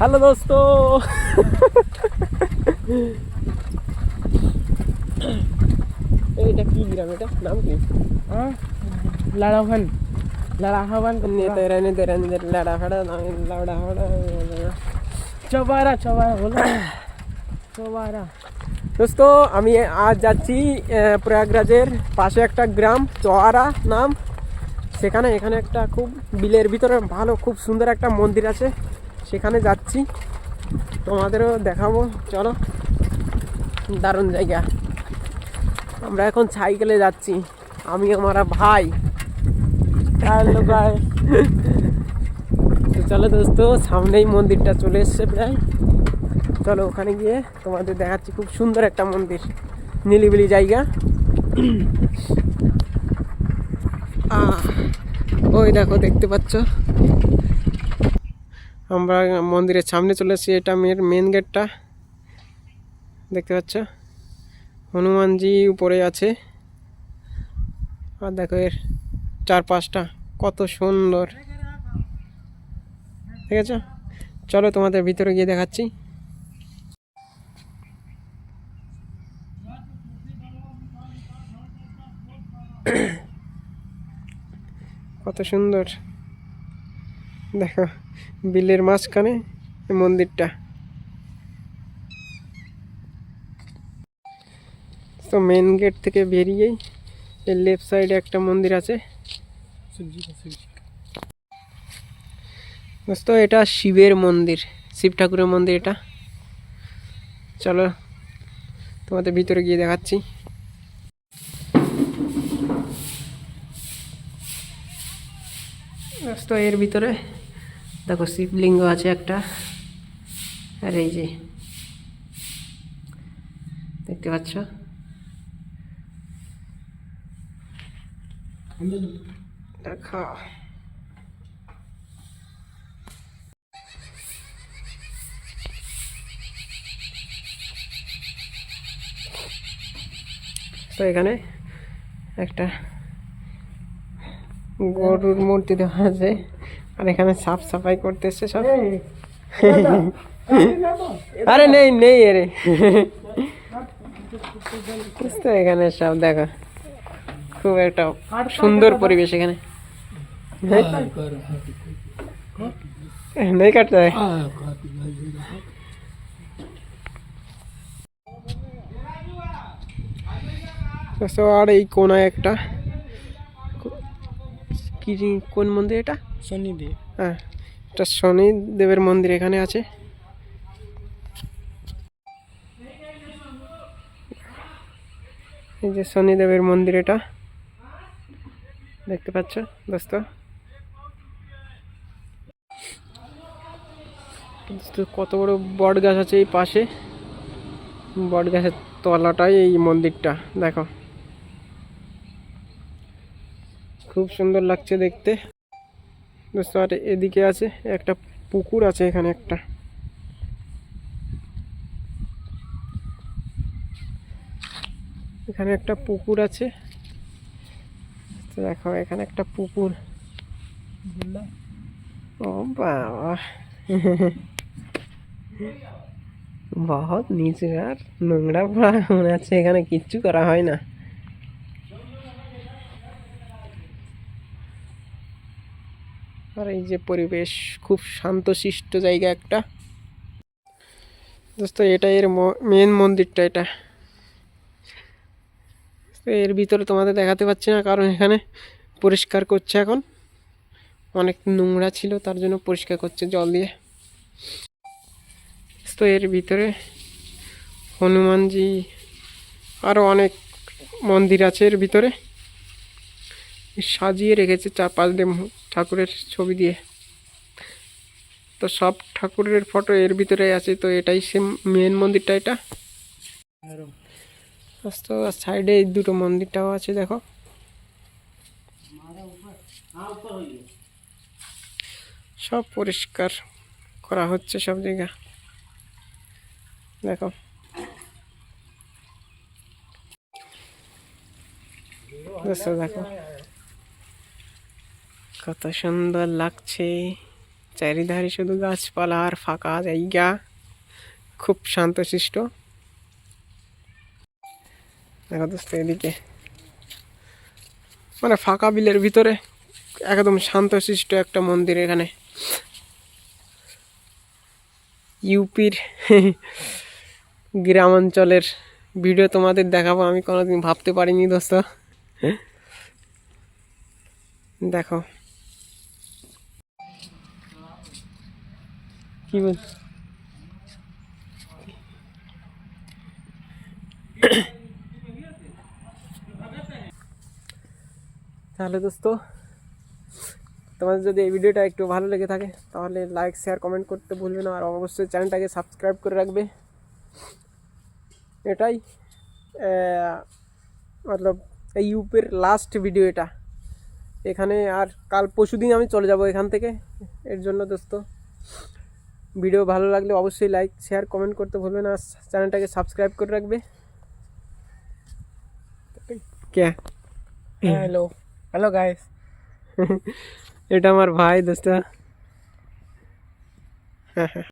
Hello দোস্ত। এটা কি গ্রাম এটা? নাম কি? হ্যাঁ? লাড়াহান লাড়াহান তেরানি তেরানি লাড়াহাড়া লাড়াহাড়া चवारा चवारा বলো। चवारा দোস্ত আমি আজ যাচ্ছি প্রয়াগরাজের পাশে একটা গ্রাম চোয়ারা নাম। সেখানে এখানে একটা খুব বিলের ভিতরে ভালো খুব সুন্দর একটা মন্দির আছে। সেখানে যাচ্ছি। তোমাদেরও দেখাবো। চলো। দারুণ জায়গা। আমরা এখন সাইকেলে যাচ্ছি। আমি, আমার ভাই। তো চলো দোস্ত, সামনেই মন্দিরটা চলে এসছে প্রায়। চলো ওখানে গিয়ে তোমাদের দেখাচ্ছি। খুব সুন্দর একটা মন্দির। নিলিবিলি জায়গা। ওই দেখো, দেখতে পাচ্ছ? আমরা মন্দিরের সামনে চলে এসেছি, এটা মেন মেন গেটটা দেখতে পাচ্ছ? হনুমানজি উপরে আছে। আর দেখো এর চারপাশটা কত সুন্দর। ঠিক আছে? চলো তোমাদের ভিতরে গিয়ে দেখাচ্ছি। কত সুন্দর। দেখো। বিলের মাঝখানে মন্দিরটা। তো মেন গেট থেকে বেরিয়েই এর লেফট সাইডে একটা মন্দির আছে। দোস্ত, এটা শিবের মন্দির, শিব ঠাকুরের মন্দির এটা। চলো, তোমাদের ভিতরে গিয়ে দেখাচ্ছি। এর ভিতরে দেখো শিবলিঙ্গ আছে একটা, আর এই যে, দেখতে পাচ্ছ? দেখো। তো এখানে একটা গরুর মূর্তি দেওয়া আছে। আর এখানে সাফ সাফাই করতেছে সব। আরে নেই নেই আরে বুঝতে এখানে সব দেখো খুব একটা সুন্দর পরিবেশ এখানে। নেই কাটতে আর এই কোনায় একটা কি কোন মন্দির এটা? শনিদেব। হ্যাঁ এটা শনিদেবের মন্দির এখানে আছে। এই যে শনিদেবের মন্দির এটা। দেখতে পাচ্ছ দোস্ত? কত বড় বট গাছ আছে এই পাশে। বট গাছের তলাটাই এই মন্দিরটা দেখো। খুব সুন্দর লাগছে দেখতে। দোস্ত আর এদিকে আছে, একটা পুকুর আছে এখানে একটা। এখানে একটা পুকুর আছে। দেখো, এখানে একটা পুকুর। ও বাবা। বহুত নিচে আর নোংরা পড়া মনে এখানে কিচ্ছু করা হয় না। আর এই যে পরিবেশ, খুব শান্তশিষ্ট জায়গা একটা। দোস্ত, এটা এর মেন মন্দিরটা এটা। এর ভিতরে তোমাদের দেখাতে পাচ্ছি না, কারণ এখানে পরিষ্কার করছে এখন। অনেক নোংরা ছিল, তার জন্য পরিষ্কার করছে জল দিয়ে। তো এর ভিতরে হনুমানজি আরও অনেক মন্দির আছে এর ভিতরে। সাজিয়ে রেখেছে চার দিয়ে মু- ঠাকুরের ছবি দিয়ে। তো সব ঠাকুরের ফটো এর ভিতরে আছে, তো এটাই সে মেন মন্দিরটা এটা। তো সাইডে এই দুটো মন্দিরটাও আছে, দেখো। সব পরিষ্কার করা হচ্ছে সব জায়গা। দেখো। দেখো। কত সুন্দর লাগছে। চারিধারে শুধু গাছপালা আর ফাঁকা জায়গা। খুব শান্তশিষ্ট। দেখো দোস্ত এদিকে। মানে ফাঁকা বিলের ভিতরে একদম শান্তশিষ্ট একটা মন্দির এখানে। ইউপির গ্রামাঞ্চলের ভিডিও তোমাদের দেখাবো, আমি কোনোদিন ভাবতে পারিনি দোস্ত। দেখো। কি বল তাহলে দোস্ত, তোমাদের যদি এই ভিডিওটা একটু ভালো লেগে থাকে, তাহলে লাইক শেয়ার কমেন্ট করতে ভুলবে না, আর অবশ্যই চ্যানেলটাকে সাবস্ক্রাইব করে রাখবে। এটাই মতলব এই ইউপের লাস্ট ভিডিও এটা। এখানে আর কাল পরশু দিন আমি চলে যাব এখান থেকে। এর জন্য দোস্ত ভিডিও ভালো লাগলে অবশ্যই লাইক শেয়ার কমেন্ট করতে ভুলবে না। চ্যানেলটাকে সাবস্ক্রাইব করে রাখবে। কে? হ্যালো হ্যালো গাইস এটা আমার ভাই দোস্তা। হ্যাঁ হ্যাঁ